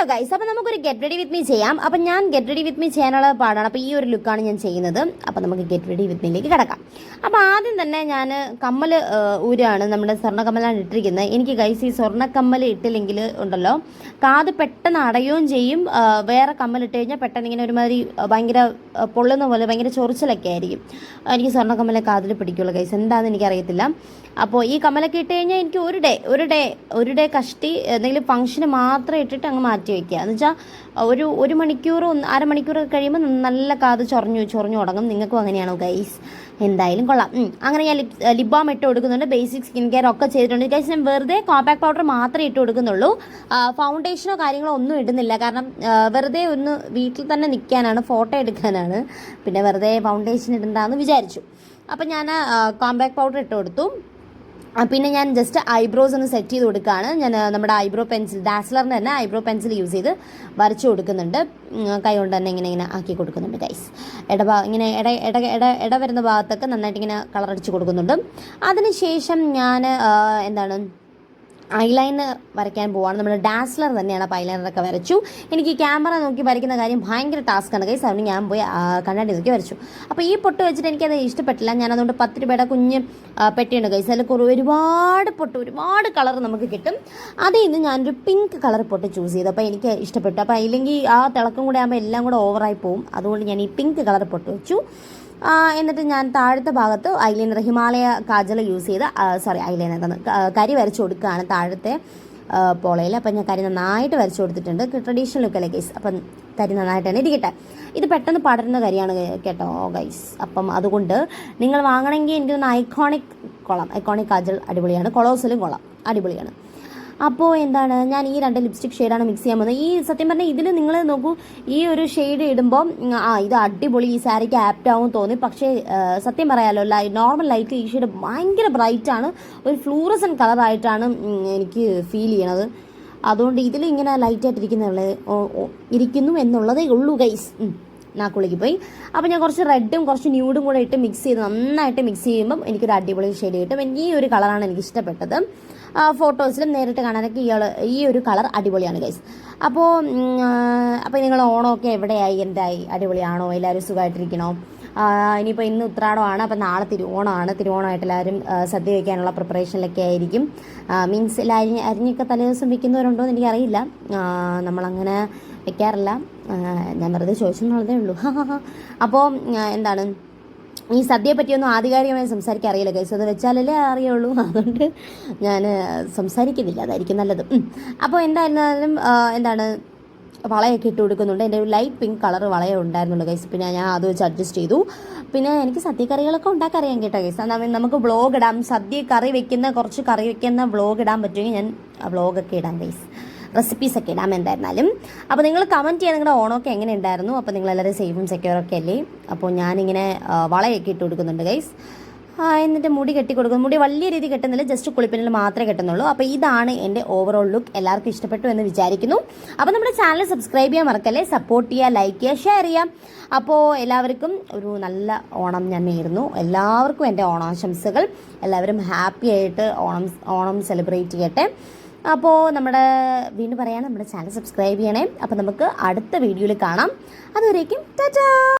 Hello guys അപ്പോൾ നമുക്കൊരു get ready with me ചെയ്യാം. അപ്പം ഞാൻ ഗെറ്റ് റെഡി വിത്ത് മീ ചെയ്യാനുള്ള പാടാണ്. അപ്പോൾ ഈ ഒരു ലുക്കാണ് ഞാൻ ചെയ്യുന്നത്. അപ്പോൾ നമുക്ക് ഗെറ്റ് റെഡി വിത്ത് മീയിലേക്ക് കിടക്കാം. അപ്പോൾ ആദ്യം തന്നെ ഞാൻ കമ്മൽ ഊരാണ്. നമ്മുടെ സ്വർണക്കമ്മലാണ് ഇട്ടിരിക്കുന്നത്. എനിക്ക് ഗൈസ് ഈ സ്വർണക്കമ്മൽ ഇട്ടില്ലെങ്കിൽ ഉണ്ടല്ലോ കാത് പെട്ടെന്ന് അടയുകയും ചെയ്യും. വേറെ കമ്മൽ ഇട്ട് കഴിഞ്ഞാൽ പെട്ടെന്ന് ഇങ്ങനെ ഒരുമാതിരി ഭയങ്കര പൊള്ളുന്ന പോലെ ഭയങ്കര ചൊറിച്ചിലൊക്കെ ആയിരിക്കും. എനിക്ക് സ്വർണക്കമ്മലെ കാതിൽ പിടിക്കുള്ളൂ ഗൈസ് എന്താണെന്ന് എനിക്കറിയത്തില്ല. അപ്പോൾ ഈ കമ്മലൊക്കെ ഇട്ട് കഴിഞ്ഞാൽ എനിക്ക് ഒരു ഡേ ഒരു ഡേ ഒരു ഡേ കഷ്ടി എന്തെങ്കിലും ഫംഗ്ഷന് മാത്രം ഇട്ടിട്ട് അങ്ങ് മാറ്റി വയ്ക്കുക എന്ന് വെച്ചാൽ ഒരു ഒരു മണിക്കൂർ ഒന്ന് അരമണിക്കൂറൊക്കെ കഴിയുമ്പോൾ നല്ല കാത് ചൊറഞ്ഞു ചൊറഞ്ഞു തുടങ്ങും. നിങ്ങൾക്കും അങ്ങനെയാണോ ഗൈസ് എന്തായാലും കൊള്ളാം. അങ്ങനെ ഞാൻ ലിപ് ബാം ഇട്ട് കൊടുക്കുന്നുണ്ട്. ബേസിക് സ്കിൻ കെയർ ഒക്കെ ചെയ്തിട്ടുണ്ട്. ഗൈസ് ഞാൻ വെറുതെ കോമ്പാക്ട് പൗഡർ മാത്രമേ ഇട്ട് കൊടുക്കുന്നുള്ളൂ. ഫൗണ്ടേഷനോ കാര്യങ്ങളോ ഒന്നും ഇടുന്നില്ല. കാരണം വെറുതെ ഒന്ന് വീട്ടിൽ തന്നെ നിൽക്കാനാണ് ഫോട്ടോ എടുക്കാനാണ്. പിന്നെ വെറുതെ ഫൗണ്ടേഷൻ ഇടണ്ടെന്ന് വിചാരിച്ചു. അപ്പം ഞാൻ കോമ്പാക്ട് പൗഡർ ഇട്ട് കൊടുത്തു. പിന്നെ ഞാൻ ജസ്റ്റ് ഐബ്രോസ് ഒന്ന് സെറ്റ് ചെയ്ത് കൊടുക്കുകയാണ് ഞാൻ നമ്മുടെ ഐബ്രോ പെൻസിൽ ഡാസ്ലറിന് തന്നെ ഐബ്രോ പെൻസിൽ യൂസ് ചെയ്ത് വരച്ചു കൊടുക്കുന്നുണ്ട്. കൈ കൊണ്ട് തന്നെ ഇങ്ങനെ ഇങ്ങനെ ആക്കി കൊടുക്കുന്നുണ്ട് ഗൈസ് ഇടഭാ ഇങ്ങനെ ഇട ഇട ഇട ഇട വരുന്ന ഭാഗത്തൊക്കെ നന്നായിട്ട് ഇങ്ങനെ കളർ അടിച്ച് കൊടുക്കുന്നുണ്ട്. അതിനുശേഷം ഞാൻ എന്താണ് ഐലൈനർ വരയ്ക്കാൻ പോവാണ്. നമ്മൾ ഡാസ്ലർ തന്നെയാണ് അപ്പോൾ ഐലൈനറൊക്കെ വരച്ചു. എനിക്ക് ക്യാമറ നോക്കി വരയ്ക്കുന്ന കാര്യം ഭയങ്കര ടാസ്ക്കാണ് കൈസ് അതുകൊണ്ട് ഞാൻ പോയി കണ്ണാടി നോക്കി വരച്ചു. അപ്പോൾ ഈ പൊട്ട് വെച്ചിട്ട് എനിക്കത് ഇഷ്ടപ്പെട്ടില്ല. ഞാൻ അതുകൊണ്ട് പത്ത് രൂപയുടെ കുഞ്ഞ് പെട്ടിയുണ്ട് കൈസ് അതിൽ കുറേ ഒരുപാട് പൊട്ട് ഒരുപാട് കളർ നമുക്ക് കിട്ടും. അതിൽ നിന്ന് ഞാനൊരു പിങ്ക് കളർ പൊട്ട് ചൂസ് ചെയ്തു. അപ്പോൾ എനിക്ക് ഇഷ്ടപ്പെട്ടു. അപ്പോൾ ഇല്ലെങ്കിൽ ആ തിളക്കം കൂടെ ആകുമ്പോൾ എല്ലാം കൂടെ ഓവറായി പോകും അതുകൊണ്ട് ഞാൻ ഈ പിങ്ക് കളർ പൊട്ട് വെച്ചു. എന്നിട്ട് ഞാൻ താഴത്തെ ഭാഗത്ത് ഐലൈനർ ഹിമാലയ കാജൽ യൂസ് ചെയ്ത് സോറി ഐലൈനർ കരി വരച്ച് കൊടുക്കുകയാണ് താഴത്തെ പോളയിൽ അപ്പം ഞാൻ കരി നന്നായിട്ട് വരച്ച് കൊടുത്തിട്ടുണ്ട്. ട്രഡീഷണൽ ലുക്കല്ലേ ഗൈസ് അപ്പം കരി നന്നായിട്ട് തന്നെ ഇരിക്കട്ടെ. ഇത് പെട്ടെന്ന് പടരുന്ന കരിയാണ് കേട്ടോ ഗൈസ് അപ്പം അതുകൊണ്ട് നിങ്ങൾ വാങ്ങണമെങ്കിൽ എനിക്ക് ഐക്കോണിക് കൊള്ളാം ഐക്കോണിക് കാജൽ അടിപൊളിയാണ്. കൊളോസിലും കൊള്ളാം അടിപൊളിയാണ്. അപ്പോൾ എന്താണ് ഞാൻ ഈ രണ്ട് ലിപ്സ്റ്റിക് ഷെയ്ഡാണ് മിക്സ് ചെയ്യാൻ പോകുന്നത്. ഈ സത്യം പറഞ്ഞാൽ ഇതിൽ നിങ്ങൾ നോക്കൂ ഈ ഒരു ഷെയ്ഡ് ഇടുമ്പോൾ ആ ഇത് അടിപൊളി ഈ സാരിക്ക് ആപ്റ്റ് ആവും തോന്നി. പക്ഷേ സത്യം പറയാലോ ലൈ നോർമൽ ലൈറ്റ് ഈ ഷെയ്ഡ് ഭയങ്കര ബ്രൈറ്റാണ് ഒരു ഫ്ലൂറസൻ കളറായിട്ടാണ് എനിക്ക് ഫീൽ ചെയ്യണത്. അതുകൊണ്ട് ഇതിൽ ഇങ്ങനെ ലൈറ്റായിട്ടിരിക്കുന്നുള്ള ഇരിക്കുന്നു എന്നുള്ളതേ ഉള്ളൂ ഗൈസ് നാക്കുള്ളിക്ക് പോയി. അപ്പോൾ ഞാൻ കുറച്ച് റെഡും കുറച്ച് ന്യൂഡും കൂടെ ഇട്ട് മിക്സ് ചെയ്ത് നന്നായിട്ട് മിക്സ് ചെയ്യുമ്പം എനിക്കൊരു അടിപൊളി ഷെയ്ഡ് കിട്ടും. എനിക്ക് ഈ ഒരു കളറാണ് എനിക്ക് ഇഷ്ടപ്പെട്ടത്. ഫോട്ടോസിലും നേരിട്ട് കാണാനൊക്കെ ഇയാൾ ഈ ഒരു കളർ അടിപൊളിയാണ് ഗൈസ് അപ്പോൾ അപ്പോൾ നിങ്ങൾ ഓണമൊക്കെ എവിടെയായി? എന്തായി? അടിപൊളിയാണോ? എല്ലാവരും സുഖമായിട്ടിരിക്കണോ? ഇനിയിപ്പോൾ ഇന്ന് ഉത്രാടമാണ് അപ്പോൾ നാളെ തിരുവോണമാണ്. തിരുവോണമായിട്ട് എല്ലാവരും സദ്യ വയ്ക്കാനുള്ള പ്രിപ്പറേഷനിലൊക്കെ ആയിരിക്കും. മീൻസ് അരിഞ്ഞ് അരിഞ്ഞൊക്കെ തലേദിവസം വയ്ക്കുന്നവരുണ്ടോ എന്ന് എനിക്കറിയില്ല. നമ്മളങ്ങനെ വയ്ക്കാറില്ല. ഞാൻ വെറുതെ ചോദിച്ചെന്നുള്ളതേ ഉള്ളൂ. അപ്പോൾ എന്താണ്? ഈ സദ്യയെ പറ്റിയൊന്നും ആധികാരികമായി സംസാരിക്കാൻ അറിയില്ല കൈസ് അത് വെച്ചാലല്ലേ അറിയുള്ളൂ. അതുകൊണ്ട് ഞാൻ സംസാരിക്കുന്നില്ല. അതായിരിക്കും നല്ലത്. അപ്പോൾ എന്തായിരുന്നാലും എന്താണ് വളയൊക്കെ ഇട്ട് കൊടുക്കുന്നുണ്ട്. എന്റെ ഒരു ലൈറ്റ് പിങ്ക് കളർ വളയം ഉണ്ടായിരുന്നുള്ളൂ ഗൈസ് പിന്നെ ഞാൻ അത് വെച്ച് അഡ്ജസ്റ്റ് ചെയ്തു. പിന്നെ എനിക്ക് സദ്യക്കറികളൊക്കെ കറികളൊക്കെ ഉണ്ടാക്കാൻ കേട്ടോ ഗൈസ് നമുക്ക് ബ്ലോഗ് ഇടാം. സദ്യ കറി വെക്കുന്ന കുറച്ച് കറി വെക്കുന്ന ബ്ലോഗ് ഇടാൻ പറ്റുമെങ്കിൽ ഞാൻ ബ്ലോഗൊക്കെ ഇടാം ഗൈസ് റെസിപ്പീസ് ഒക്കെ ഇടാം എന്തായിരുന്നാലും അപ്പോൾ നിങ്ങൾ കമന്റ് ചെയ്യാൻ നിങ്ങളുടെ ഓണമൊക്കെ എങ്ങനെ ഉണ്ടായിരുന്നു അപ്പോൾ നിങ്ങളെല്ലാവരും സേഫും സെക്യൂറൊക്കെ അല്ലേ? അപ്പോൾ ഞാനിങ്ങനെ വളയൊക്കെ ഇട്ട് കൊടുക്കുന്നുണ്ട് ഗൈസ് എന്നിട്ട് മുടി കെട്ടി കൊടുക്കുന്നു. മുടി വലിയ രീതി കെട്ടുന്നില്ല ജസ്റ്റ് കുളിപ്പിനിൽ മാത്രമേ കെട്ടുന്നുള്ളൂ. അപ്പോൾ ഇതാണ് എന്റെ ഓവറോൾ ലുക്ക് എല്ലാവർക്കും ഇഷ്ടപ്പെട്ടു എന്ന് വിചാരിക്കുന്നു. അപ്പോൾ നമ്മുടെ ചാനൽ സബ്സ്ക്രൈബ് ചെയ്യാൻ മറക്കല്ലേ? സപ്പോർട്ട് ചെയ്യുക ലൈക്ക് ചെയ്യുക ഷെയർ ചെയ്യാം അപ്പോൾ എല്ലാവർക്കും ഒരു നല്ല ഓണം ഞാൻ നേരുന്നു. എല്ലാവർക്കും എന്റെ ഓണാശംസകൾ. എല്ലാവരും ഹാപ്പി ആയിട്ട് ഓണം ഓണം സെലിബ്രേറ്റ് ചെയ്യട്ടെ. അപ്പോൾ നമ്മുടെ വീണ്ടും പറയാൻ നമ്മുടെ ചാനൽ സബ്സ്ക്രൈബ് ചെയ്യണേ. അപ്പോൾ നമുക്ക് അടുത്ത വീഡിയോയിൽ കാണാം. അതുവരേക്കും ടാറ്റാ!